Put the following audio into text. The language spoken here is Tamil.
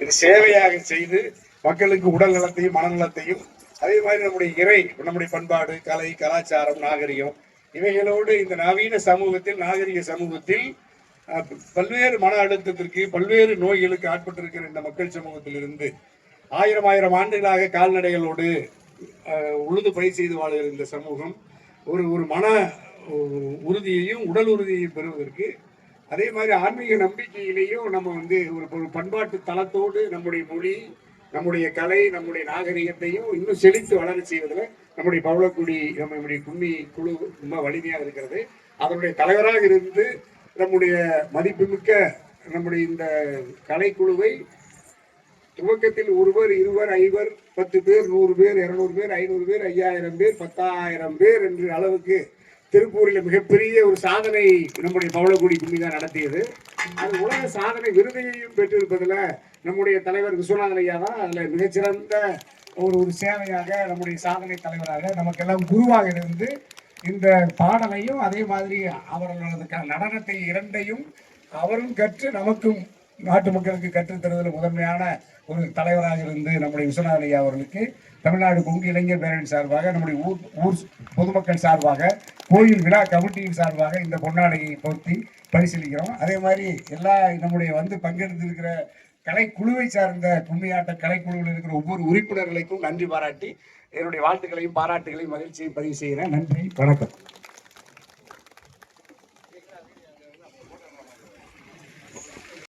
இது சேவையாக செய்து மக்களுக்கு உடல் நலத்தையும் மனநலத்தையும் அதே மாதிரி நம்முடைய இறை நம்முடைய பண்பாடு கலை கலாச்சாரம் நாகரிகம் இவைகளோடு இந்த நவீன சமூகத்தில் நாகரிக சமூகத்தில் பல்வேறு மன அழுத்தத்திற்கு பல்வேறு நோய்களுக்கு ஆட்பட்டிருக்கிற இந்த மக்கள் சமூகத்திலிருந்து ஆயிரம் ஆயிரம் ஆண்டுகளாக கால்நடைகளோடு உழுது பயிர் செய்து வாழ்கிற இந்த சமூகம் ஒரு ஒரு மன உறுதியையும் உடல் உறுதியையும் பெறுவதற்கு அதே மாதிரி ஆன்மீக நம்பிக்கையிலையும் நம்ம வந்து ஒரு ஒரு பண்பாட்டு தளத்தோடு நம்முடைய மொழி நம்முடைய கலை நம்முடைய நாகரிகத்தையும் இன்னும் செழித்து வளர செய்வதில் நம்முடைய பவளக்குடி நம்முடைய கும்மி குழு ரொம்ப வலிமையாக இருக்கிறது. அதனுடைய தலைவராக இருந்து நம்முடைய மதிப்புமிக்க நம்முடைய இந்த கலைக்குழுவை துவக்கத்தில் ஒருவர் இருவர் ஐவர் பத்து பேர் நூறு பேர் இருநூறு பேர் ஐநூறு பேர் ஐயாயிரம் பேர் பத்தாயிரம் பேர் என்ற அளவுக்கு திருப்பூரில் மிகப்பெரிய ஒரு சாதனை நம்முடைய பவளக்குடி கும்மி தான் நடத்தியது. அது உலக சாதனை விருதையையும் பெற்றிருப்பதில் நம்முடைய தலைவர் விஸ்வநாதன் ஐயா தான் அதில் மிகச்சிறந்த ஒரு ஒரு சேவையாக நம்முடைய சாதனை தலைவராக நமக்கெல்லாம் குருவாக இருந்து இந்த பாடலையும் அதே மாதிரி அவர்களது நடனத்தை இரண்டையும் அவரும் கற்று நமக்கும் நாட்டு மக்களுக்கு கற்றுத்தருவதில் முதன்மையான ஒரு தலைவராக இருந்து நம்முடைய விஸ்வநாதன் ஐயா அவர்களுக்கு தமிழ்நாடு கொங்கு இளைஞர் பேரணி சார்பாக நம்முடைய ஊர் ஊர் பொதுமக்கள் சார்பாக கோயில் விழா கமிட்டியின் சார்பாக இந்த பொன்னாடையை பொருத்தி பரிசீலிக்கிறோம். அதே மாதிரி எல்லா நம்முடைய வந்து பங்கெடுத்திருக்கிற கலைக்குழுவை சார்ந்த கும்மியாட்ட கலைக்குழுவில் இருக்கிற ஒவ்வொரு உறுப்பினர்களுக்கும் நன்றி பாராட்டி என்னுடைய வாழ்த்துக்களையும் பாராட்டுகளையும் மகிழ்ச்சியையும் பதிவு செய்கிறேன். நன்றி வணக்கம்.